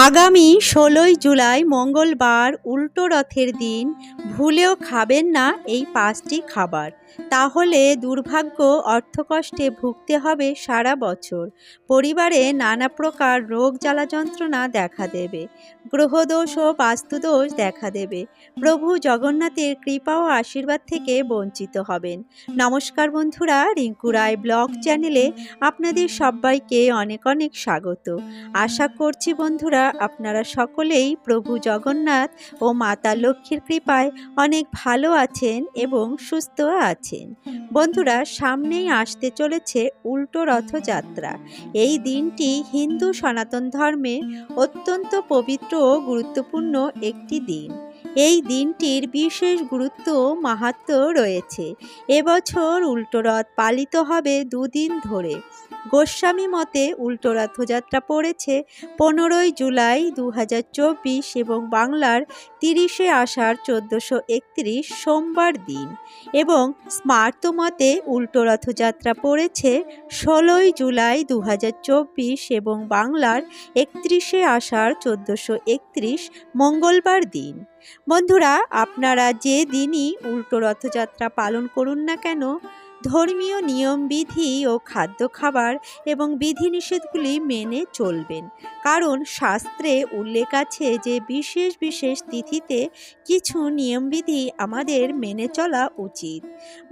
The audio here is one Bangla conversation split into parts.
আগামী ষোলোই জুলাই মঙ্গলবার উল্টো রথের দিন ভুলেও খাবেন না এই পাঁচটি খাবার। তাহলে দুর্ভাগ্য অর্থকষ্টে ভুগতে হবে সারা বছর। পরিবারে নানা প্রকার রোগ জ্বালা যন্ত্রণা দেখা দেবে। গ্রহদোষ ও বাস্তুদোষ দেখা দেবে। প্রভু জগন্নাথের কৃপা ও আশীর্বাদ থেকে বঞ্চিত হবেন। নমস্কার বন্ধুরা, রিঙ্কু রায় ব্লগ চ্যানেলে আপনাদের সবাইকে অনেক অনেক স্বাগত। আশা করছি বন্ধুরা, আপনারা সকলেই প্রভু জগন্নাথ ও মাতা লক্ষ্মীর কৃপায় অনেক ভালো আছেন এবং সুস্থ আছেন। বন্ধুরা সামনেই আসতে চলেছে উল্টো রথযাত্রা। এই দিনটি হিন্দু সনাতন ধর্মে অত্যন্ত পবিত্র ও গুরুত্বপূর্ণ একটি দিন। এই দিনটির বিশেষ গুরুত্ব মাহাত্ম মাহাত্ম্য রয়েছে। এবছর উল্টো রথ পালিত হবে দুদিন ধরে। গোস্বামী মতে উল্টো রথযাত্রা পড়েছে পনেরোই জুলাই দু হাজার চব্বিশ এবং বাংলার তিরিশে আষাঢ় চোদ্দোশো একত্রিশ সোমবার দিন এবং স্মার্ত মতে উল্টো রথযাত্রা পড়েছে ষোলোই জুলাই দু হাজার চব্বিশ এবং বাংলার একত্রিশে আষাঢ় চোদ্দোশো একত্রিশ মঙ্গলবার দিন। বন্ধুরা, আপনারা যে দিনই উল্টো রথযাত্রা পালন করুন না কেন ধর্মীয় নিয়মবিধি ও খাদ্য খাবার এবং বিধিনিষেধগুলি মেনে চলবেন। কারণ শাস্ত্রে উল্লেখ আছে যে বিশেষ বিশেষ তিথিতে কিছু নিয়মবিধি আমাদের মেনে চলা উচিত।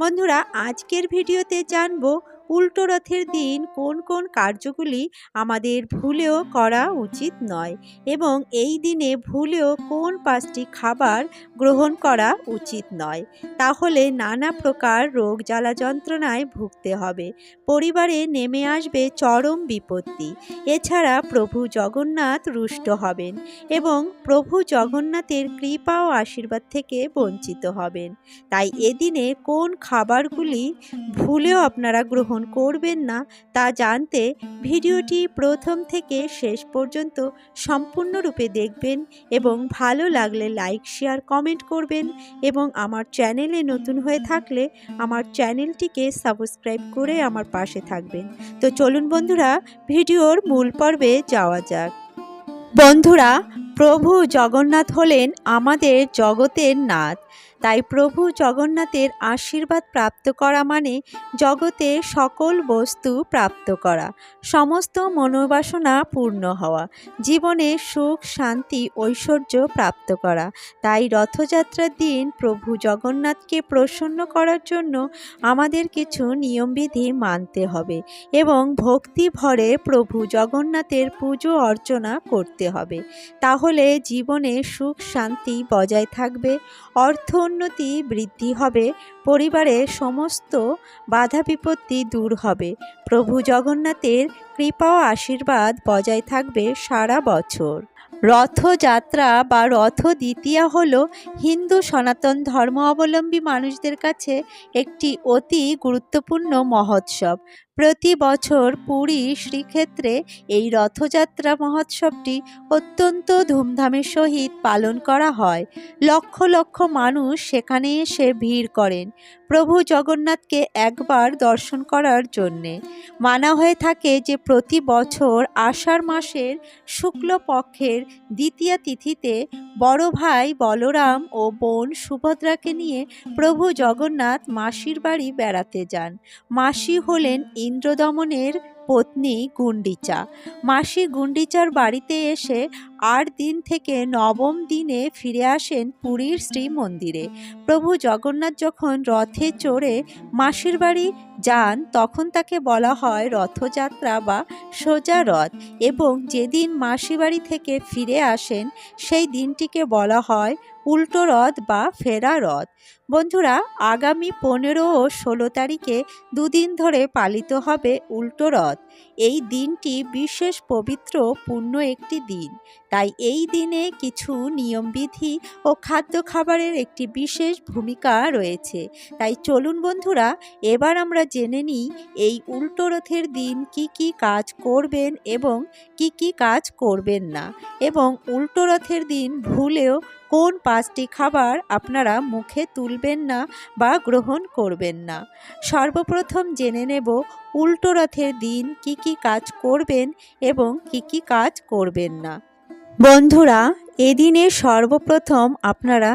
বন্ধুরা, আজকের ভিডিওতে জানব উল্টো রথের দিন কোন কোন কার্যগুলি আমাদের ভুলেও করা উচিত নয় এবং এই দিনে ভুলেও কোন পাঁচটি খাবার গ্রহণ করা উচিত নয়। তাহলে নানা প্রকার রোগ জ্বালা যন্ত্রণায় ভুগতে হবে। পরিবারে নেমে আসবে চরম বিপত্তি। এছাড়া প্রভু জগন্নাথ রুষ্ট হবেন এবং প্রভু জগন্নাথের কৃপা ও আশীর্বাদ থেকে বঞ্চিত হবেন। তাই এদিনে কোন খাবারগুলি ভুলেও আপনারা গ্রহণ করবেন না তা জানতে ভিডিওটি প্রথম থেকে শেষ পর্যন্ত সম্পূর্ণরূপে দেখবেন এবং ভালো লাগলে লাইক, শেয়ার, কমেন্ট করবেন এবং আমার চ্যানেলে নতুন হয়ে থাকলে আমার চ্যানেলটিকে সাবস্ক্রাইব করে আমার পাশে থাকবেন। তো চলুন বন্ধুরা, ভিডিওর মূল পর্বে যাওয়া যাক। বন্ধুরা, প্রভু জগন্নাথ হলেন আমাদের জগতের নাথ। তাই প্রভু জগন্নাথের আশীর্বাদ প্রাপ্ত করা মানে জগতে সকল বস্তু প্রাপ্ত করা, সমস্ত মনোবাসনা পূর্ণ হওয়া, জীবনে সুখ, শান্তি, ঐশ্বর্য প্রাপ্ত করা। তাই রথযাত্রার দিন প্রভু জগন্নাথকে প্রসন্ন করার জন্য আমাদের কিছু নিয়মবিধি মানতে হবে এবং ভক্তি ভরে প্রভু জগন্নাথের পুজো অর্চনা করতে হবে। তাহলে জীবনে সুখ, শান্তি বজায় থাকবে, অর্থ উন্নতি বৃদ্ধি হবে, পরিবারে সমস্ত বাধা বিপত্তি দূর হবে। প্রভু জগন্নাথের কৃপা ও আশীর্বাদ বজায় থাকবে সারা বছর। রথযাত্রা বা রথ দ্বিতীয়া হল হিন্দু সনাতন ধর্ম অবলম্বী মানুষদের কাছে একটি অতি গুরুত্বপূর্ণ মহোৎসব। প্রতি বছর পুরী শ্রীক্ষেত্রে এই রথযাত্রা মহোৎসবটি অত্যন্ত ধুমধামের সহিত পালন করা হয়। লক্ষ লক্ষ মানুষ সেখানে এসে ভিড় করেন। প্রভু জগন্নাথকে একবার দর্শন করার জন্যে। মানা হয়ে থাকে যে প্রতি বছর আষাঢ় মাসের শুক্লপক্ষের দ্বিতীয় তিথিতে বড় ভাই বলরাম ও বোন সুভদ্রাকে নিয়ে প্রভু জগন্নাথ মাসির বাড়ি বেড়াতে যান। মাসি হলেন ইন্দ্রদমনের পত্নী গুন্ডিচা। মাসি গুন্ডিচার বাড়িতে এসে আট দিন থেকে নবম দিনে ফিরে আসেন পুরীর শ্রী মন্দিরে প্রভু জগন্নাথ যখন রথে চড়ে মাসির বাড়ি যান, তখন তাকে বলা হয় রথযাত্রা বা সোজা রথ এবং যেদিন মাসি বাড়ি থেকে ফিরে আসেন, সেই দিনটিকে বলা হয় উল্টো রথ বা ফেরা রথ। বন্ধুরা, আগামী পনেরো ও ষোলো তারিখে দুদিন ধরে পালিত হবে উল্টো রথ। এই দিনটি বিশেষ পবিত্র পূর্ণ একটি দিন। তাই এই দিনে কিছু নিয়মবিধি ও খাদ্য খাবারের একটি বিশেষ ভূমিকা রয়েছে। তাই চলুন বন্ধুরা, এবার আমরা জেনে নিই এই উল্টো রথের দিন কি কি কাজ করবেন এবং কি কি কাজ করবেন না। এবং উল্টো রথের দিন ভুলেও কোন পাঁচটি খাবার আপনারা মুখে তুলবেন না বা গ্রহণ করবেন না। সর্বপ্রথম জেনে নেব উল্টো রথের দিন কি কি কাজ করবেন এবং কি কি কাজ করবেন না। বন্ধুরা এদিনে সর্বপ্রথম আপনারা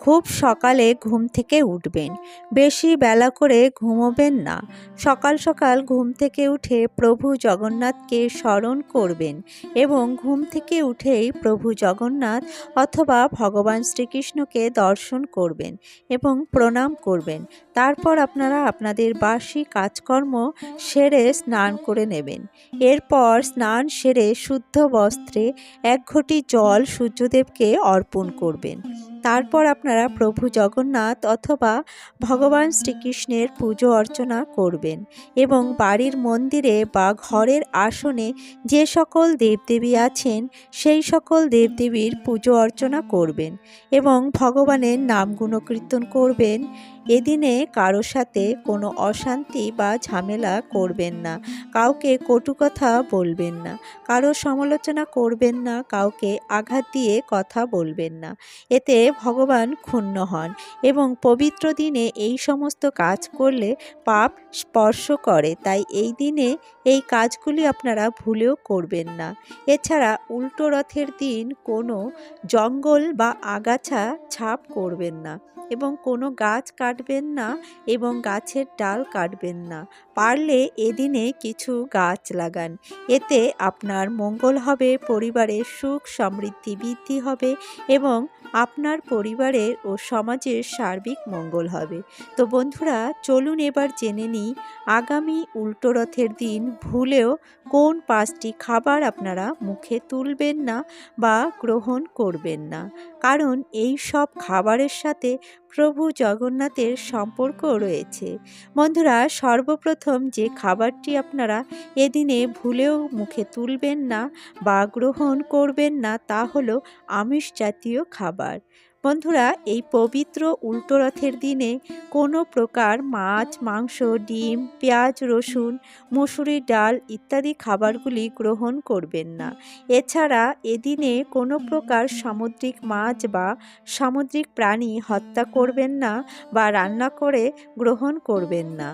খুব সকালে ঘুম থেকে উঠবেন। বেশি বেলা করে ঘুমোবেন না। সকাল সকাল ঘুম থেকে উঠে প্রভু জগন্নাথকে স্মরণ করবেন এবং ঘুম থেকে উঠেই প্রভু জগন্নাথ অথবা ভগবান শ্রীকৃষ্ণকে দর্শন করবেন এবং প্রণাম করবেন। তারপর আপনারা আপনাদের বাসি কাজকর্ম সেরে স্নান করে নেবেন। এরপর স্নান সেরে শুদ্ধ বস্ত্রে এক ঘটি জল সূর্যদেবকে অর্পণ করবেন। তারপর আপনারা প্রভু জগন্নাথ অথবা ভগবান শ্রীকৃষ্ণের পুজো অর্চনা করবেন এবং বাড়ির মন্দিরে বা ঘরের আসনে যে সকল দেবদেবী আছেন, সেই সকল দেবদেবীর পুজো অর্চনা করবেন এবং ভগবানের নাম গুণকীর্তন করবেন এদিনে কারোর সাথে কোনো অশান্তি বা ঝামেলা করবেন না, কাউকে কটু কথা বলবেন না কারও সমালোচনা করবেন না, কাউকে আঘাত দিয়ে কথা বলবেন না। এতে ভগবান ক্ষুণ্ণ হন এবং পবিত্র দিনে এই সমস্ত কাজ করলে পাপ স্পর্শ করে। তাই এই দিনে এই কাজগুলি আপনারা ভুলেও করবেন না। এছাড়া উল্টো রথের দিন কোনো জঙ্গল বা আগাছা ছাপ করবেন না। এবং কোনো গাছ কাটবেন না এবং গাছের ডাল কাটবেন না। পারলে এদিনে কিছু গাছ লাগান। এতে আপনার মঙ্গল হবে, পরিবারের সুখ, সমৃদ্ধি বৃদ্ধি হবে এবং আপনার পরিবারের ও সমাজের সার্বিক মঙ্গল হবে। তো বন্ধুরা, চলুন এবার জেনে নিই, আগামী উল্টো রথের দিন ভুলেও কোন পাঁচটি খাবার আপনারা মুখে তুলবেন না বা গ্রহণ করবেন না। কারণ এই সব খাবারের সাথে প্রভু জগন্নাথের সম্পর্ক রয়েছে। বন্ধুরা, সর্বপ্রথম যে খাবারটি আপনারা এদিনে ভুলেও মুখে তুলবেন না বা গ্রহণ করবেন না তা হলো আমিষ জাতীয় খাবার। বন্ধুরা, এই পবিত্র উল্টো রথের দিনে কোনো প্রকার মাছ, মাংস, ডিম, পেঁয়াজ, রসুন মুসুরির ডাল ইত্যাদি খাবারগুলি গ্রহণ করবেন না। এছাড়া এদিনে কোনো প্রকার সামুদ্রিক মাছ বা সামুদ্রিক প্রাণী হত্যা করবেন না বা রান্না করে গ্রহণ করবেন না।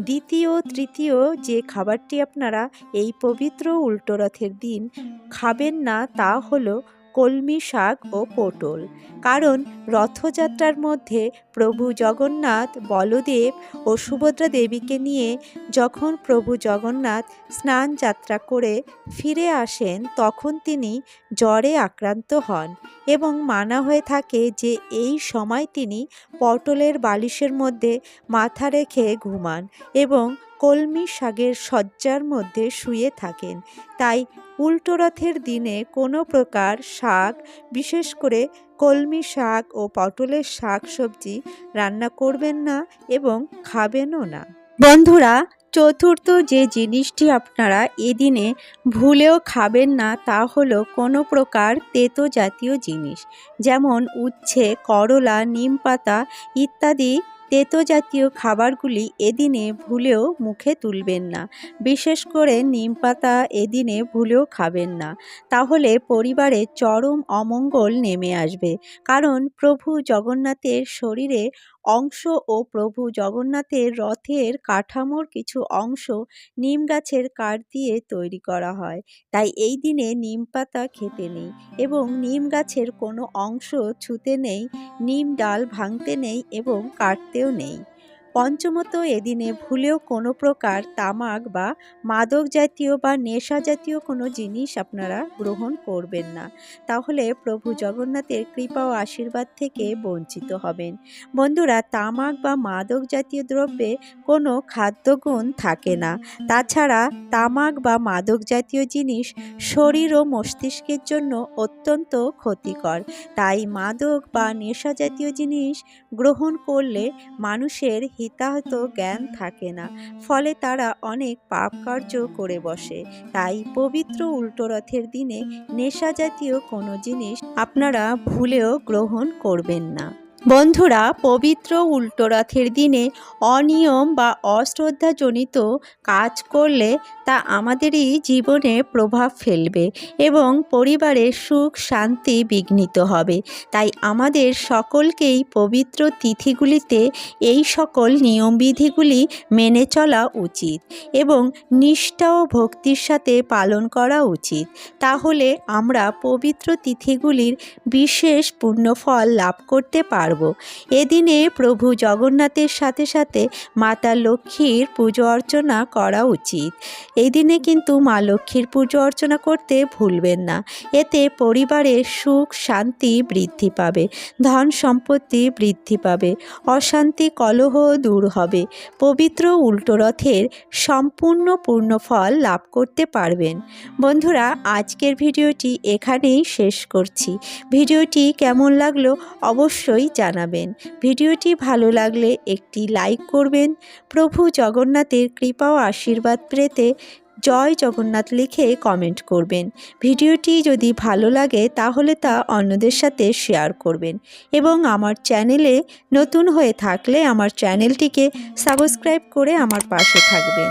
দ্বিতীয়, তৃতীয় যে খাবারটি আপনারা এই পবিত্র উল্টো রথের দিন খাবেন না তা হলো কলমি শাক ও পটল। কারণ রথযাত্রার মধ্যে প্রভু জগন্নাথ, বলদেব ও সুভদ্রা দেবীকে নিয়ে যখন প্রভু জগন্নাথ স্নান যাত্রা করে ফিরে আসেন, তখন তিনি জ্বরে আক্রান্ত হন এবং মানা হয়ে থাকে যে এই সময় তিনি পটলের বালিশের মধ্যে মাথা রেখে ঘুমান এবং কলমি শাকের শয্যার মধ্যে শুয়ে থাকেন। তাই উল্টো রথের দিনে কোনো প্রকার শাক, বিশেষ করে কলমি শাক ও পটলের শাক সবজি রান্না করবেন না এবং খাবেনও না। বন্ধুরা, চতুর্থ যে জিনিসটি আপনারা এদিনে ভুলেও খাবেন না তা হলো কোনো প্রকার তেতো জাতীয় জিনিস। যেমন উচ্ছে, করলা, নিম পাতা ইত্যাদি তেতো জাতীয় খাবারগুলি এদিনে ভুলেও মুখে তুলবেন না। বিশেষ করে নিম পাতা এদিনে ভুলেও খাবেন না। তাহলে পরিবারে চরম অমঙ্গল নেমে আসবে। কারণ প্রভু জগন্নাথের শরীরে অংশ ও প্রভু জগন্নাথের রথের কাঠামোর কিছু অংশ নিম গাছের কাঠ দিয়ে তৈরি করা হয়। তাই এই দিনে নিম পাতা খেতে নেই এবং নিম গাছের কোনো অংশ ছুঁতে নেই, নিম ডাল ভাঙতে নেই এবং কাটতেও নেই। পঞ্চমত এদিনে ভুলেও কোনো প্রকার তামাক বা মাদক জাতীয় বা নেশা জাতীয় কোনো জিনিস আপনারা গ্রহণ করবেন না। তাহলে প্রভু জগন্নাথের কৃপা ও আশীর্বাদ থেকে বঞ্চিত হবেন। বন্ধুরা, তামাক বা মাদক জাতীয় দ্রব্যে কোনো খাদ্যগুণ থাকে না। তাছাড়া তামাক বা মাদক জাতীয় জিনিস শরীর ও মস্তিষ্কের জন্য অত্যন্ত ক্ষতিকর। তাই মাদক বা নেশা জাতীয় জিনিস গ্রহণ করলে মানুষের হিতাহত জ্ঞান থাকে না। ফলে তারা অনেক পাপ কার্য করে বসে। তাই পবিত্র উল্টোরথের দিনে নেশা জাতীয় কোনো জিনিস আপনারা ভুলেও গ্রহণ করবেন না। বন্ধুরা পবিত্র উল্টোরথের দিনে অনিয়ম বা অশ্রদ্ধাজনিত কাজ করলে তা আমাদেরই জীবনে প্রভাব ফেলবে এবং পরিবারের সুখ, শান্তি বিঘ্নিত হবে। তাই আমাদের সকলকেই পবিত্র তিথিগুলিতে এই সকল নিয়মবিধিগুলি মেনে চলা উচিত এবং নিষ্ঠা ও ভক্তির সাথে পালন করা উচিত। তাহলে আমরা পবিত্র তিথিগুলির বিশেষ পুণ্যফল লাভ করতে পারব। এদিনে প্রভু জগন্নাথের সাথে সাথে মাতা লক্ষ্মীর পুজো অর্চনা করা উচিত। এই দিনে কিন্তু মা লক্ষ্মীর পুজো অর্চনা করতে ভুলবেন না। এতে পরিবারের সুখ, শান্তি বৃদ্ধি পাবে, ধন সম্পত্তি বৃদ্ধি পাবে, অশান্তি, কলহ দূর হবে। পবিত্র উল্টো রথের সম্পূর্ণ পূর্ণ ফল লাভ করতে পারবেন। বন্ধুরা, আজকের ভিডিওটি এখানেই শেষ করছি। ভিডিওটি কেমন লাগল অবশ্যই জানাবেন। ভিডিওটি ভালো লাগলে একটি লাইক করবেন। প্রভু জগন্নাথের কৃপা ও আশীর্বাদ পেতে জয় জগন্নাথ লিখে কমেন্ট করবেন। ভিডিওটি যদি ভালো লাগে তাহলে তা অন্যদের সাথে শেয়ার করবেন এবং আমার চ্যানেলে নতুন হয়ে থাকলে আমার চ্যানেলটিকে সাবস্ক্রাইব করে আমার পাশে থাকবেন।